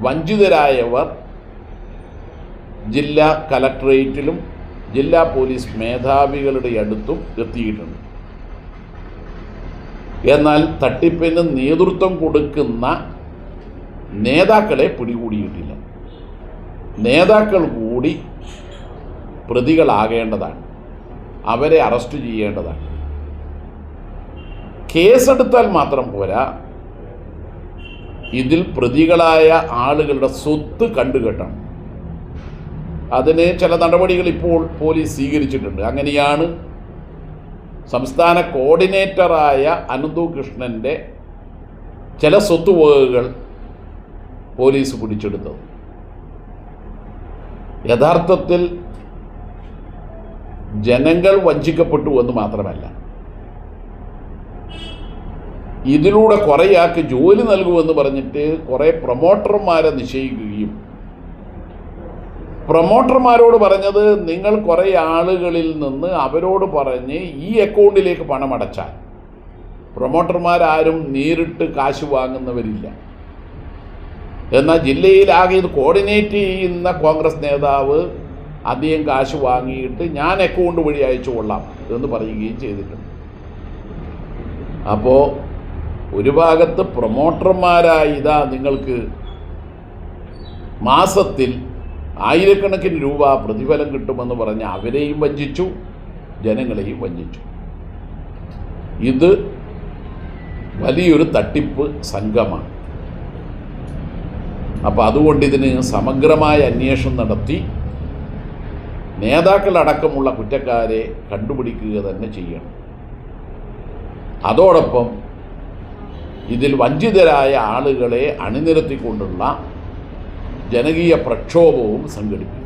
വഞ്ചിതരായവർ ജില്ലാ കലക്ടറേറ്റിലും ജില്ലാ പോലീസ് മേധാവികളുടെ അടുത്തും എത്തിയിട്ടുണ്ട്. എന്നാൽ തട്ടിപ്പിന് നേതൃത്വം കൊടുക്കുന്ന നേതാക്കളെ പിടികൂടിയിട്ടില്ല. നേതാക്കൾ കൂടി പ്രതികളാകേണ്ടതാണ്. അവരെ അറസ്റ്റ് ചെയ്യേണ്ടതാണ്. കേസെടുത്താൽ മാത്രം പോരാ. ഇതിൽ പ്രതികളായ ആളുകളുടെ സ്വത്ത് കണ്ടുകെട്ടണം. അതിന് ചില നടപടികൾ ഇപ്പോൾ പോലീസ് സ്വീകരിച്ചിട്ടുണ്ട്. അങ്ങനെയാണ് സംസ്ഥാന കോർഡിനേറ്ററായ അനന്തു കൃഷ്ണന്റെ ചില സ്വത്തുവകകൾ പോലീസ് പിടിച്ചെടുത്തത്. യഥാർത്ഥത്തിൽ ജനങ്ങൾ വഞ്ചിക്കപ്പെട്ടു എന്ന് മാത്രമല്ല. ഇതിലൂടെ കുറേ ആൾക്ക് ജോലി നൽകുമെന്ന് പറഞ്ഞിട്ട് കുറേ പ്രൊമോട്ടർമാരെ നിശ്ചയിക്കുകയും. പ്രൊമോട്ടർമാരോട് പറഞ്ഞത് നിങ്ങൾ കുറേ ആളുകളിൽ നിന്ന് അവരോട് പറഞ്ഞ് ഈ അക്കൗണ്ടിലേക്ക് പണം അടച്ചാൽ. പ്രൊമോട്ടർമാരാരും നേരിട്ട് കാശ് വാങ്ങുന്നവരില്ല. എന്നാൽ ജില്ലയിലാകെ ഇത് കോർഡിനേറ്റ് ചെയ്യുന്ന കോൺഗ്രസ് നേതാവ് അധികം കാശ് വാങ്ങിയിട്ട് ഞാൻ അക്കൗണ്ട് വഴി അയച്ചു കൊള്ളാം എന്ന് പറയുകയും ചെയ്തിട്ടുണ്ട്. അപ്പോൾ ഒരു ഭാഗത്ത് പ്രൊമോട്ടർമാരായി ഇതാ നിങ്ങൾക്ക് മാസത്തിൽ ആയിരക്കണക്കിന് രൂപ പ്രതിഫലം കിട്ടുമെന്ന് പറഞ്ഞ് അവരെയും വഞ്ചിച്ചു ജനങ്ങളെയും വഞ്ചിച്ചു. ഇത് വലിയൊരു തട്ടിപ്പ് സംഘമാണ്. അപ്പോൾ അതുകൊണ്ട് ഇതിന് സമഗ്രമായ അന്വേഷണം നടത്തി നേതാക്കളടക്കമുള്ള കുറ്റക്കാരെ കണ്ടുപിടിക്കുക തന്നെ ചെയ്യണം. അതോടൊപ്പം ഇതിൽ വഞ്ചിതരായ ആളുകളെ അണിനിരത്തിക്കൊണ്ടുള്ള ജനകീയ പ്രക്ഷോഭവും സംഘടിപ്പിക്കും